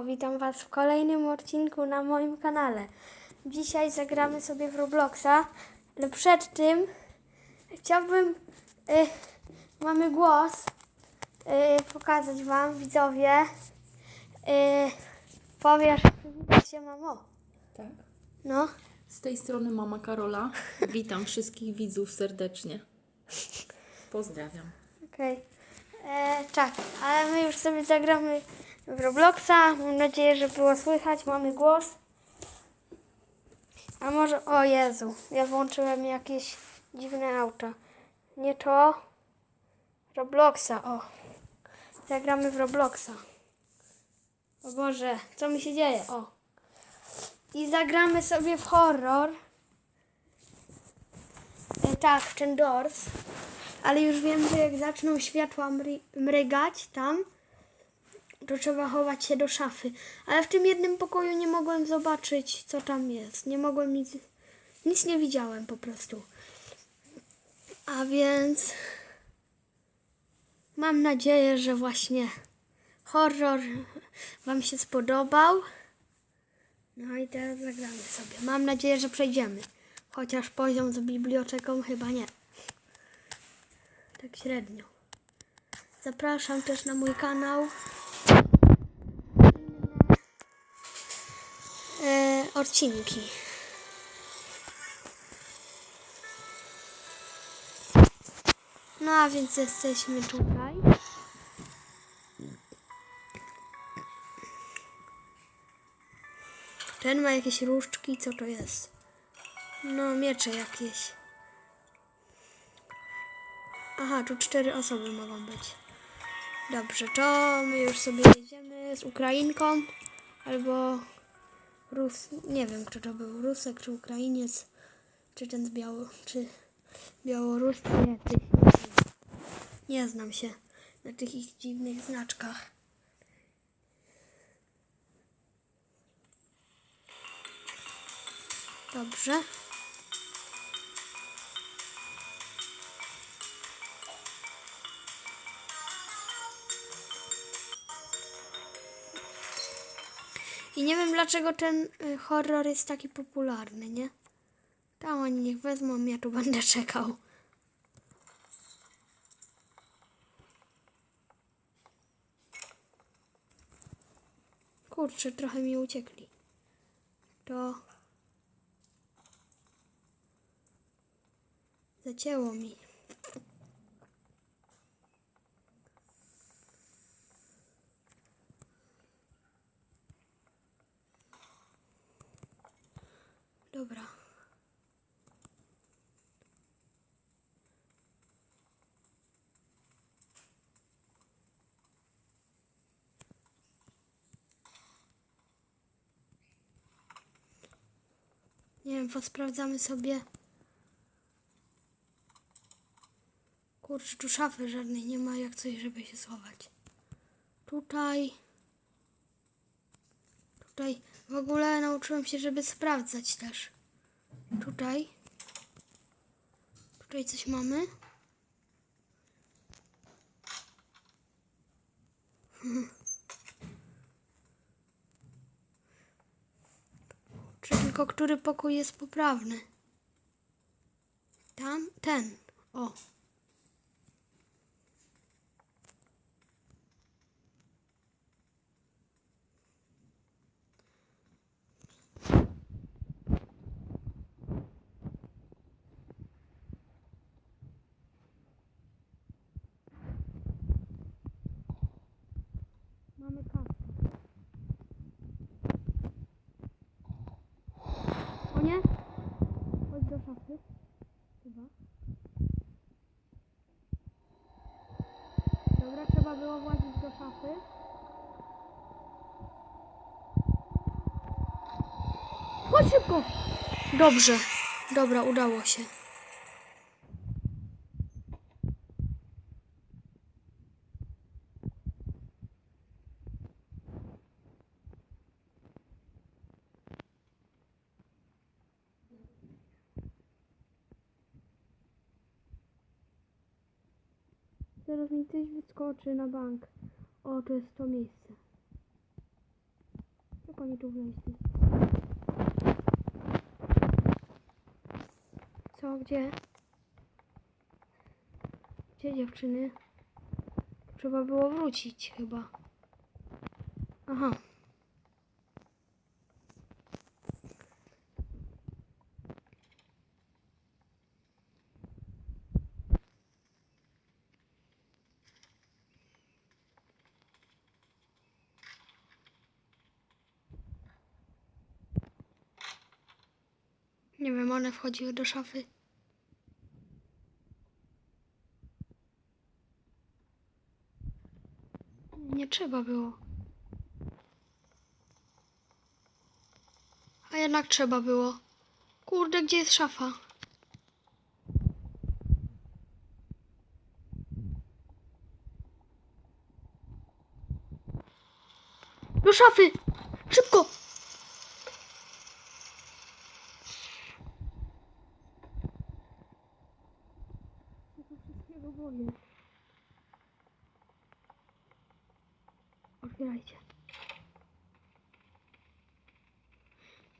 Witam Was w kolejnym odcinku na moim kanale. Dzisiaj zagramy sobie w Robloxa, ale przed tym chciałbym, y, mamy głos, y, pokazać Wam, widzowie. Y, powiesz, przywitać się mamo. Tak. No, Z tej strony mama Karola. Witam wszystkich widzów serdecznie. Pozdrawiam. okej. E, Tak, ale my już sobie zagramy w Robloxa. Mam nadzieję, że było słychać, mamy głos. A może, o Jezu, ja włączyłem jakieś dziwne auto. Nie to. Robloxa, o. Zagramy w Robloxa. O Boże, co mi się dzieje? O. I zagramy sobie w horror. E, tak, w Doors. Ale już wiem, że jak zaczną światła mry- mrygać tam, to trzeba chować się do szafy. Ale w tym jednym pokoju nie mogłem zobaczyć, co tam jest. Nie mogłem nic, nic nie widziałem po prostu. A więc mam nadzieję, że właśnie horror Wam się spodobał. No i teraz zagramy sobie. Mam nadzieję, że przejdziemy. Chociaż poziom z biblioteką chyba nie. Tak średnio. Zapraszam też na mój kanał. E, odcinki. No a więc jesteśmy tutaj. Ten ma jakieś różdżki, co to jest? No, miecze jakieś. Aha, tu cztery osoby mogą być. Dobrze, to my już sobie jedziemy z Ukrainką albo Rus... Nie wiem, kto to był, Rusek czy Ukrainiec, czy ten z Biało... czy Białorus, czy. Nie znam się na tych ich dziwnych znaczkach. Dobrze. Nie wiem dlaczego ten y, horror jest taki popularny, nie? Tam oni niech wezmą, ja tu będę czekał. Kurczę, trochę mi uciekli. To... Zacięło mi. Dobra. Nie wiem, posprawdzamy sobie. Kurczę, tu szafy żadnej nie ma, jak coś, żeby się schować. Tutaj. Tutaj w ogóle nauczyłem się, żeby sprawdzać też. Tutaj. Tutaj coś mamy. Czy tylko który pokój jest poprawny? Tam? Ten. O. Mamy kasę. O nie? Szafy. Chyba. Dobra, trzeba było włazić do szafy. Chodź szybko! Dobrze. Dobra, udało się. Coś wyskoczy na bank. O, to jest to miejsce. oni tu wleźli? Co? Gdzie? Gdzie dziewczyny? Trzeba było wrócić chyba. Aha. Nie wiem, wchodziły do szafy. Nie trzeba było. A jednak trzeba było. Kurde, gdzie jest szafa? Do szafy! Szybko! Ja to wszystkiego boję. Otwierajcie.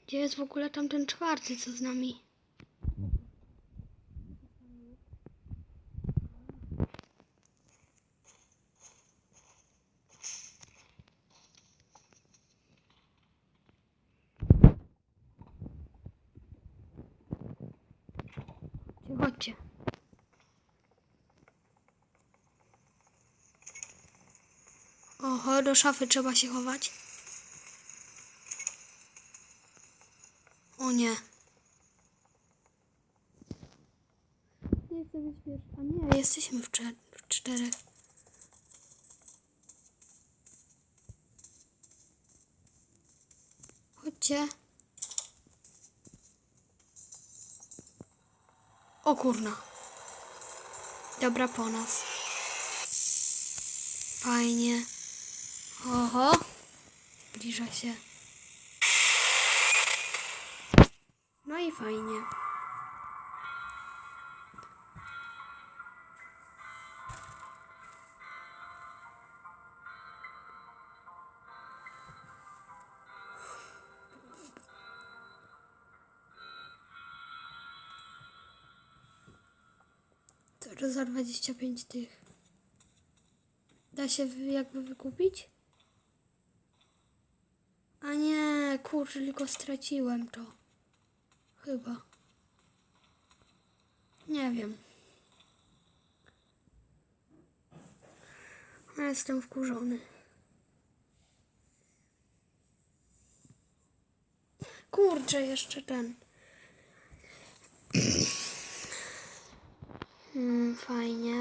Gdzie jest w ogóle tamten czwarty, co z nami? Chodźcie, chodźcie. Oho, do szafy trzeba się chować. O nie. Nie chcę być pierwszy. A nie, jesteśmy w, cze- w czterech. Chodźcie. O kurna. Dobra po nas. Fajnie. Oho. Zbliża się. No i fajnie. Za 25 tych? Da się jakby wykupić? A nie, kurczę, tylko straciłem to. Chyba. Nie wiem. Jestem wkurzony. Kurczę, jeszcze ten. Hmm, fajnie.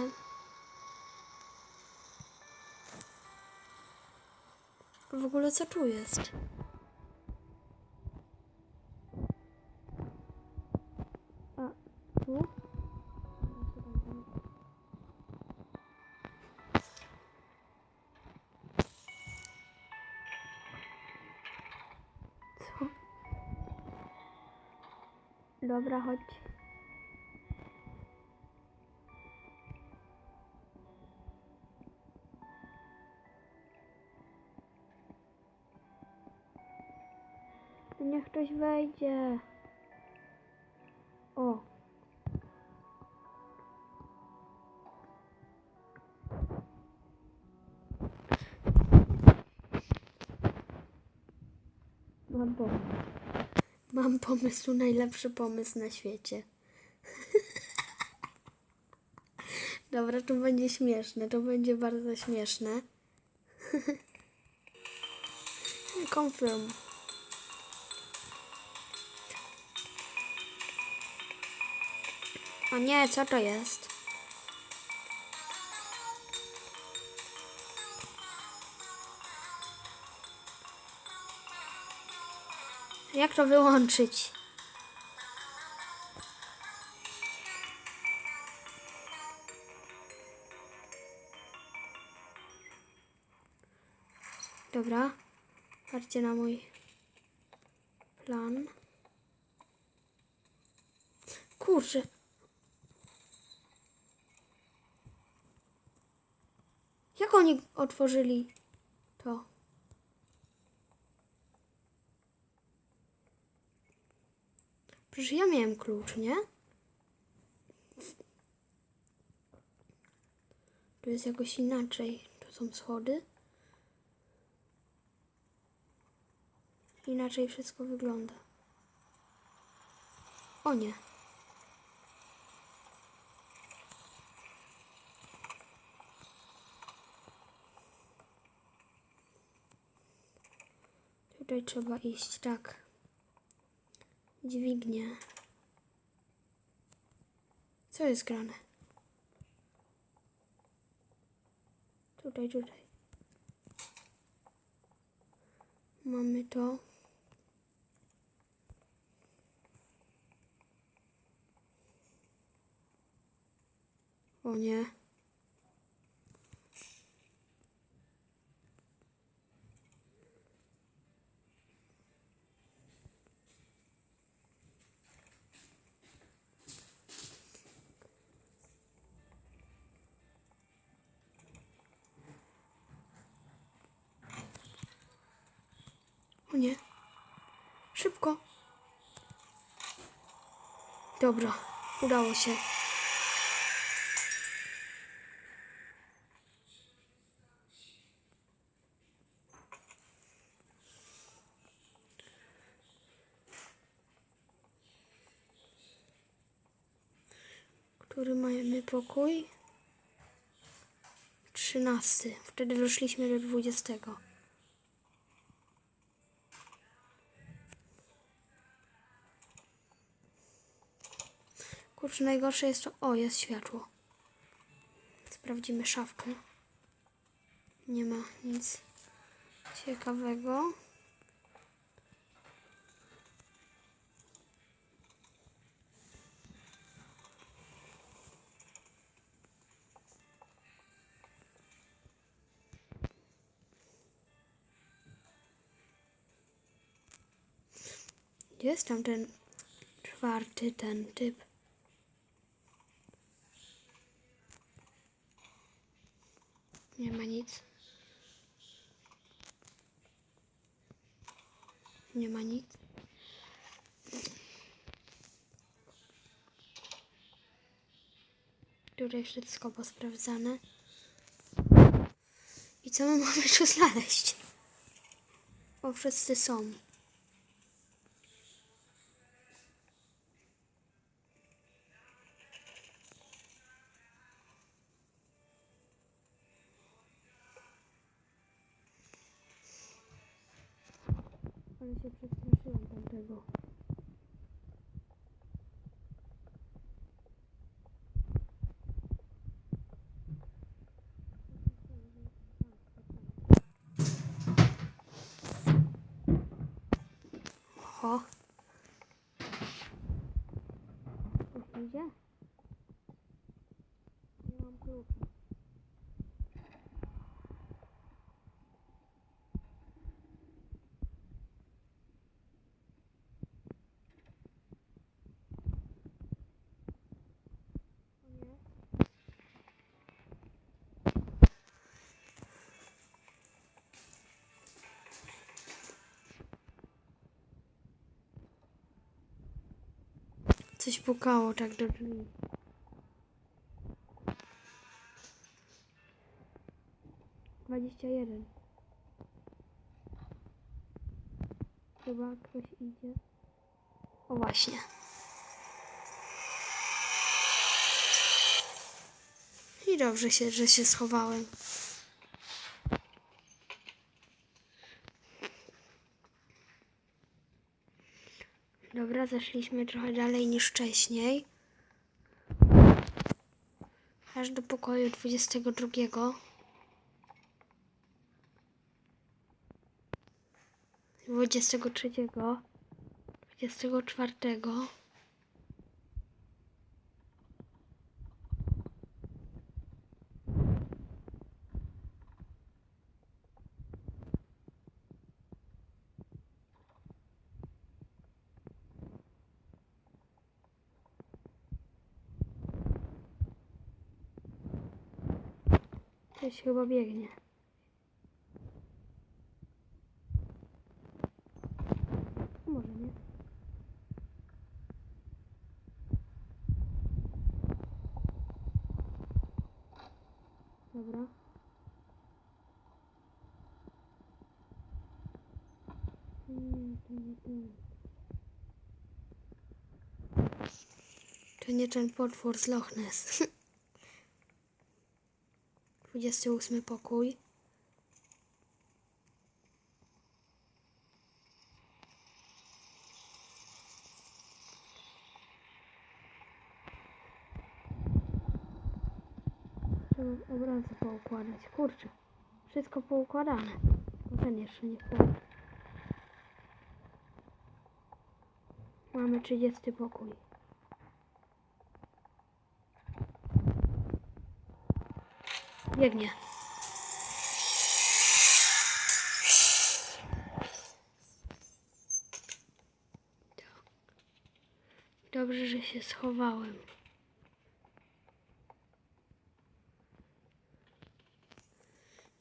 W ogóle co tu jest? Dobra, chodź. Niech ktoś wejdzie. O. Pomysł. Mam pomysł, najlepszy pomysł na świecie. Dobra, to będzie śmieszne, to będzie bardzo śmieszne. Confirm. O nie, co to jest? Jak to wyłączyć? Dobra, patrzcie na mój plan. Kurczę. Jak oni otworzyli to? Przecież ja miałem klucz, nie? Tu jest jakoś inaczej. Tu są schody. Inaczej wszystko wygląda. O nie. Tutaj trzeba iść, tak. Dźwignie. Co jest grane? Tutaj, tutaj. Mamy to. O nie. Dobra, udało się. Który mamy pokój? Trzynasty. Wtedy doszliśmy do dwudziestego. Kurczę, najgorsze jest to... O, jest światło. Sprawdzimy szafkę. Nie ma nic ciekawego. Jest tam ten czwarty, ten typ. Nie ma nic. Nie ma nic. Tutaj wszystko posprawdzane. I co my mamy tu znaleźć? O, wszyscy są. 看一下这边是不是有人在动。Coś pukało tak do drzwi. Dwadzieścia jeden. Chyba ktoś idzie. O właśnie. I dobrze się, że się schowałem. Dobra, zeszliśmy trochę dalej niż wcześniej. Aż do pokoju 22. Dwudziestego trzeciego, dwudziestego czwartego. Ktoś chyba biegnie. Może nie. Dobra. To nie ten potwór z Loch Ness. 28 pokój. Trzeba obrazy poukładać. Kurczę. Wszystko poukładane. Ten jeszcze nie wpadł. Mamy 30 pokój. Biegnie. Dobrze, że się schowałem.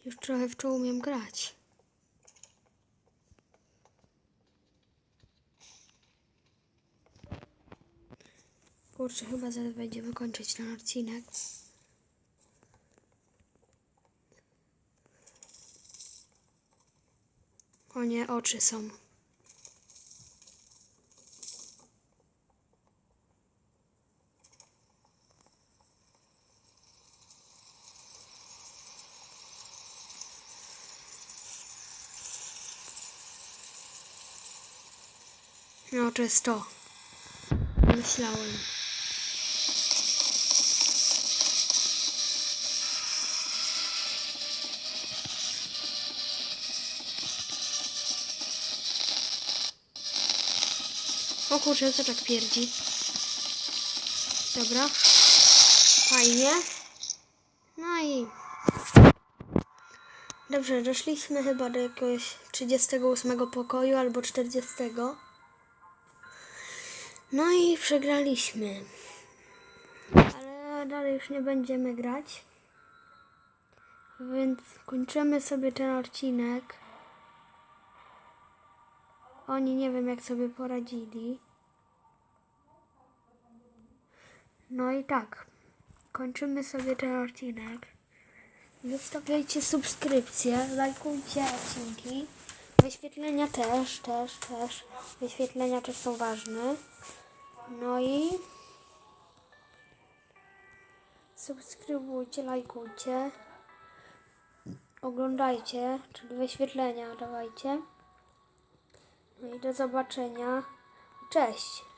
Już trochę w czoło umiem grać. Kurczę, chyba zaraz będziemy kończyć ten odcinek. O nie, oczy są. No, to jest to. Myślałem. O kurczę, co tak pierdzi? Dobra. Fajnie. No i... Dobrze, doszliśmy chyba do jakiegoś 38 pokoju albo 40. No i przegraliśmy. Ale dalej już nie będziemy grać. Więc kończymy sobie ten odcinek. Oni nie wiem jak sobie poradzili. No i tak. Kończymy sobie ten odcinek. Zostawiajcie subskrypcje, lajkujcie odcinki. Wyświetlenia też, też, też. Wyświetlenia też są ważne. No i subskrybujcie, lajkujcie. Oglądajcie, czyli wyświetlenia dawajcie. No i do zobaczenia. Cześć.